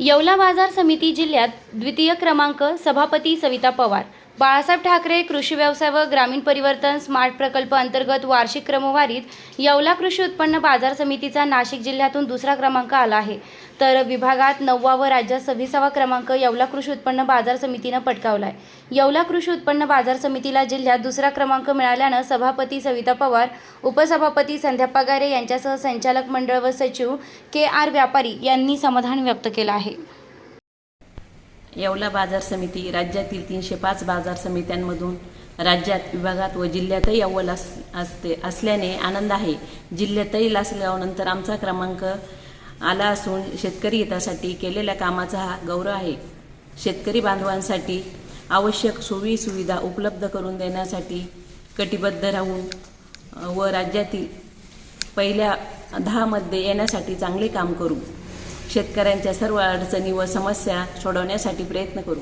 येवला बाजार समिती जिल्ह्यात द्वितीय क्रमांक सभापती सविता पवार. बाळासाहेब ठाकरे कृषी व्यवसाय व ग्रामीण परिवर्तन स्मार्ट प्रकल्प अंतर्गत वार्षिक क्रमवारीत येवला कृषी उत्पन्न बाजार समितीचा नाशिक जिल्ह्यातून दुसरा क्रमांक आला आहे. तर विभागात नववा व राज्यात सव्वीसावा क्रमांक येवला कृषी उत्पन्न बाजार समितीनं पटकावला आहे येवला कृषी उत्पन्न बाजार समितीला जिल्ह्यात दुसरा क्रमांक मिळाल्यानं सभापती सविता पवार उपसभापती संध्या पगारे यांच्यासह संचालक मंडळ व सचिव के आर व्यापारी यांनी समाधान व्यक्त केलं आहे. येवला बाजार समिती राज्यातील तीनशे पाच बाजार समित्यांमधून राज्यात विभागात व जिल्ह्यातही अव्वल अस असते असल्याने आनंद आहे. जिल्ह्यातही लासलगावनंतर आमचा क्रमांक आला असून शेतकरी हितासाठी केलेल्या कामाचा हा गौरव आहे. शेतकरी बांधवांसाठी आवश्यक सोयी सुविधा उपलब्ध करून देण्यासाठी कटिबद्ध राहून व राज्यातील पहिल्या दहामध्ये येण्यासाठी चांगले काम करू. शेतकऱ्यांच्या सर्व अडचणी व समस्या सोडवण्यासाठी प्रयत्न करू.